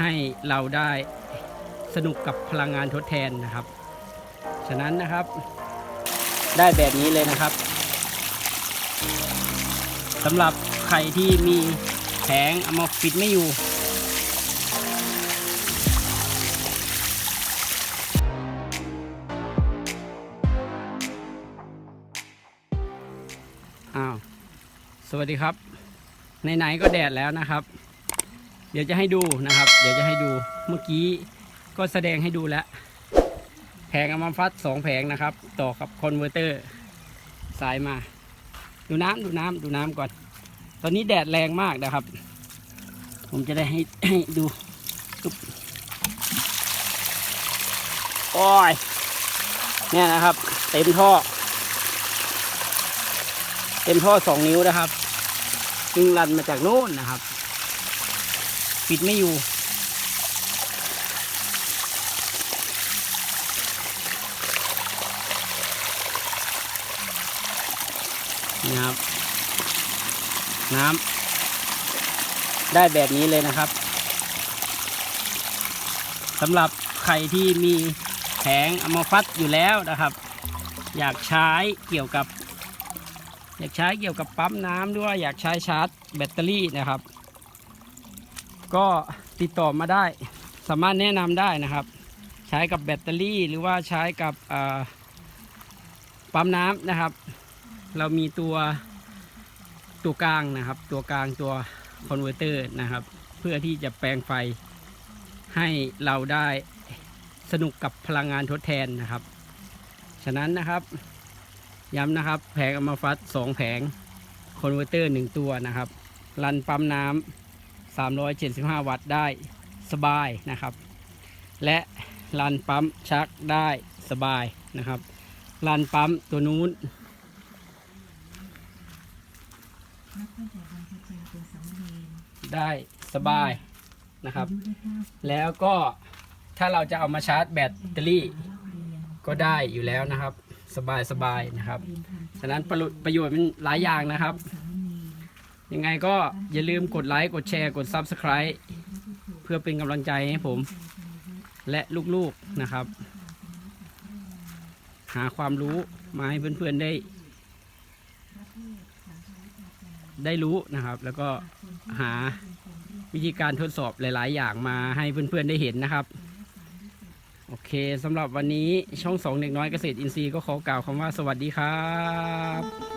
ให้เราได้สนุกกับพลังงานทดแทนนะครับ ฉะนั้นนะครับ ได้แบบนี้เลยนะครับสำหรับใครที่มีแผงเอามาปิดไม่อยู่อ้าวสวัสดีครับ ไหนๆก็แดดแล้วนะครับ เดี๋ยวจะให้ดูนะครับ เดี๋ยวจะให้ดูเมื่อกี้ก็แสดงให้ดูแล้ว แผงอามาฟัดสองแผงนะครับ ต่อกับคอนเวอร์เตอร์สายมา ดูน้ำดูน้ำดูน้ำก่อน ตอนนี้แดดแรงมากนะครับ ผมจะได้ให้ให้ดูโอ้ยเนี่ยนะครับ เต็มท่อ เต็มท่อสองนิ้วนะครับซึ่งรันมาจากโน่นนะครับ ปิดไม่อยู่ นี่ครับ น้ำได้แบบนี้เลยนะครับสำหรับใครที่มีแผงอมาฟัดอยู่แล้วนะครับ อยากใช้เกี่ยวกับ อยากใช้เกี่ยวกับปั๊มน้ำด้วย อยากใช้ชาร์จแบตเตอรี่นะครับ ก็ติดต่อมาได้ สามารถแนะนำได้นะครับ ใช้กับแบตเตอรี่หรือว่าใช้กับปั๊มน้ำนะครับ เรามีตัวตัวกลางนะครับ ตัวกลางตัวคอนเวอร์เตอร์นะครับ เพื่อที่จะแปลงไฟให้เราได้สนุกกับพลังงานทดแทนนะครับ ฉะนั้นนะครับย้ำนะครับ แผงอัลมาฟัสสองแผงคอนเวอร์เตอร์หนึ่งตัวนะครับ รันปั๊มน้ำ 375 วัตต์ได้สบายนะครับ และรันปั๊มชักได้สบายนะครับรันปั๊มตัวนู้น ได้สบายนะครับ แล้วก็ถ้าเราจะเอามาชาร์จแบตเตอรี่ก็ได้อยู่แล้วนะครับ สบายสบายนะครับ ฉะนั้นประโยชน์ประโยชน์มันหลายอย่างนะครับ ยังไงก็อย่าลืมกดไลค์ กดแชร์ กด Subscribe เพื่อเป็นกำลังใจให้ผม และลูกๆนะครับ หาความรู้มาให้เพื่อนๆได้ ได้รู้นะครับ แล้วก็หาวิธีการทดสอบหลาย ๆ อย่างมาให้เพื่อนๆได้เห็นนะครับ โอเคสำหรับวันนี้ช่องสองเด็กน้อยเกษตรอินทรีย์ก็ขอกล่าวคำว่าสวัสดีครับ